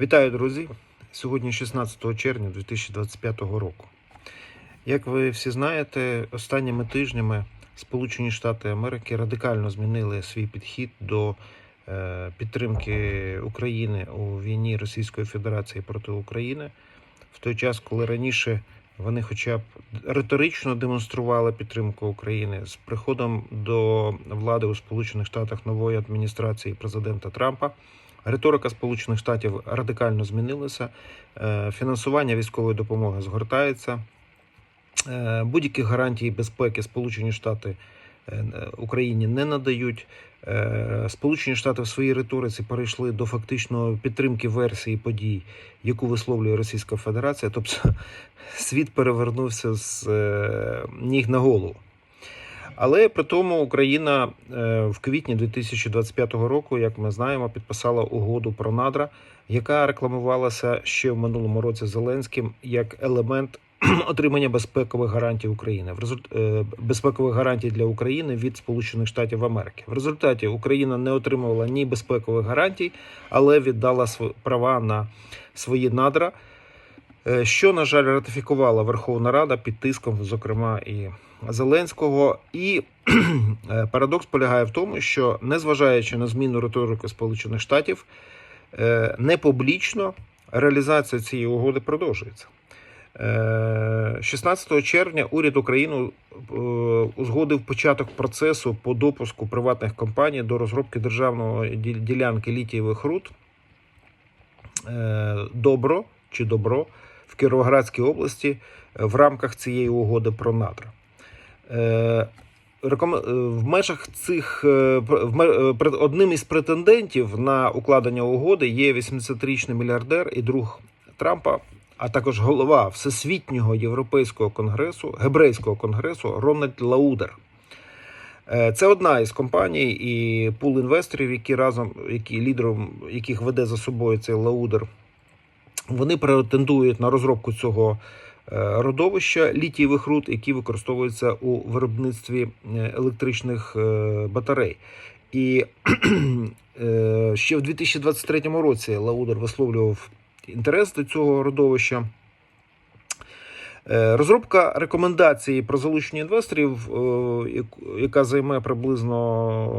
Вітаю, друзі! Сьогодні 16 червня 2025 року. Як ви всі знаєте, останніми тижнями Сполучені Штати Америки радикально змінили свій підхід до е, підтримки України у війні Російської Федерації проти України, в той час, коли раніше вони хоча б риторично демонстрували підтримку України з приходом до влади у Сполучених Штатах нової адміністрації президента Трампа. Риторика Сполучених Штатів радикально змінилася. Е, Фінансування військової допомоги згортається. Е, Будь-яких гарантій безпеки Сполучені Штати Україні не надають. Е, Сполучені Штати в своїй риториці перейшли до фактично підтримки версії подій, яку висловлює Російська Федерація. Тобто світ перевернувся з е, ніг на голову. Але при тому Україна е, в квітні 2025 року, як ми знаємо, підписала угоду про надра, яка рекламувалася ще в минулому році Зеленським як елемент отримання безпекових гарантій України е, безпекових гарантій для України від Сполучених Штатів Америки. В результаті Україна не отримувала ні безпекових гарантій, але віддала права на свої надра. е, Що, на жаль, ратифікувала Верховна Рада під тиском, зокрема, і Зеленського. І е, парадокс полягає в тому, що незважаючи на зміну риторики Сполучених Штатів, не публічно реалізація цієї угоди продовжується. Е, 16 червня уряд України е, узгодив початок процесу по допуску приватних компаній до розробки державної ділянки літієвих руд е, Добро чи Добро в Кіровоградській області е, в рамках цієї угоди про надра. Е, е, В межах цих е, е, одним із претендентів на укладення угоди є 80-річний мільярдер і друг Трампа, а також голова Всесвітнього європейського конгресу, гебрейського конгресу Рональд Лаудер. Е, Це одна із компаній і пул інвесторів, які разом, які лідером яких веде за собою цей Лаудер. Вони претендують на розробку цього е, родовища літієвих руд, які використовуються у виробництві е, електричних батарей. І ще в 2023 році Лаудер висловлював інтерес до цього родовища. Е, Розробка рекомендації про залучення інвесторів, е, яка займе приблизно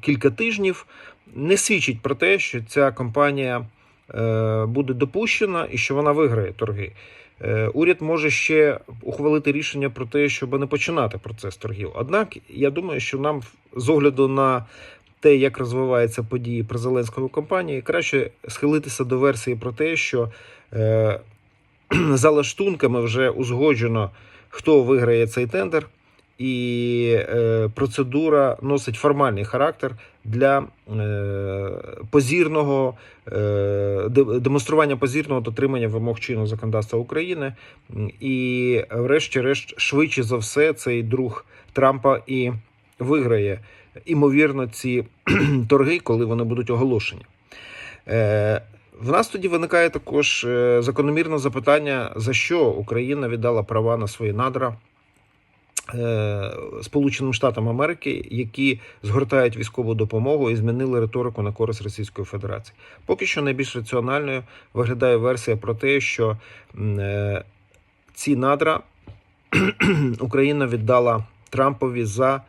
кілька тижнів, не свідчить про те, що ця компанія е, буде допущена і що вона виграє торги. Е, Уряд може ще ухвалити рішення про те, щоб не починати процес торгів. Однак, я думаю, що нам з огляду на те, як розвиваються події при Зеленському компанії, краще схилитися до версії про те, що е, за лаштунками вже узгоджено, хто виграє цей тендер, і е, процедура носить формальний характер для е, позірного е, демонстрування позірного дотримання вимог чинного законодавства України. І, врешті-решт, швидше за все, цей друг Трампа і виграє імовірно ці торги, коли вони будуть оголошені. Е, в нас тоді виникає також е, закономірне запитання, за що Україна віддала права на свої надра е, Сполученим Штатам Америки, які згортають військову допомогу і змінили риторику на користь Російської Федерації. Поки що найбільш раціональною виглядає версія про те, що ці надра Україна віддала Трампові за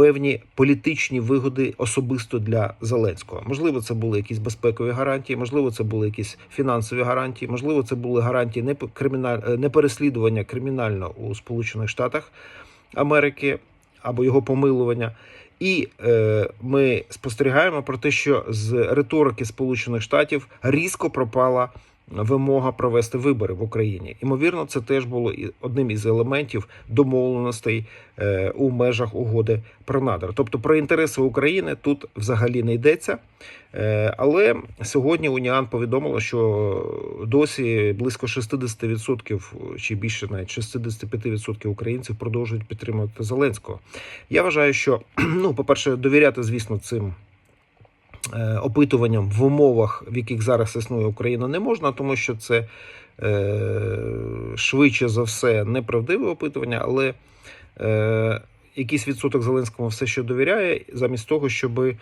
певні політичні вигоди особисто для Зеленського. Можливо, це були якісь безпекові гарантії, можливо, це були якісь фінансові гарантії, можливо, це були гарантії не криміналь... не переслідування кримінально у Сполучених Штатах Америки або його помилування. І е, ми спостерігаємо про те, що з риторики Сполучених Штатів різко пропала вимога провести вибори в Україні. Імовірно, це теж було одним із елементів домовленостей е, у межах угоди про надра. Тобто про інтереси України тут взагалі не йдеться. Е, але сьогодні Уніан повідомила, що досі близько 60% чи більше навіть 65% українців продовжують підтримувати Зеленського. Я вважаю, що ну, по-перше, довіряти, звісно, цим опитуванням в умовах, в яких зараз існує Україна, не можна, тому що це е, швидше за все неправдиве опитування, але е, якийсь відсоток Зеленському все ще довіряє, замість того, щоб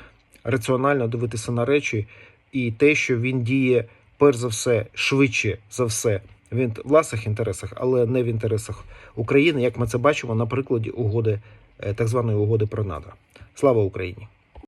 раціонально дивитися на речі і те, що він діє перш за все, швидше за все, в інт- власних інтересах, але не в інтересах України, як ми це бачимо на прикладі угоди, е, так званої угоди про НАТО. Слава Україні!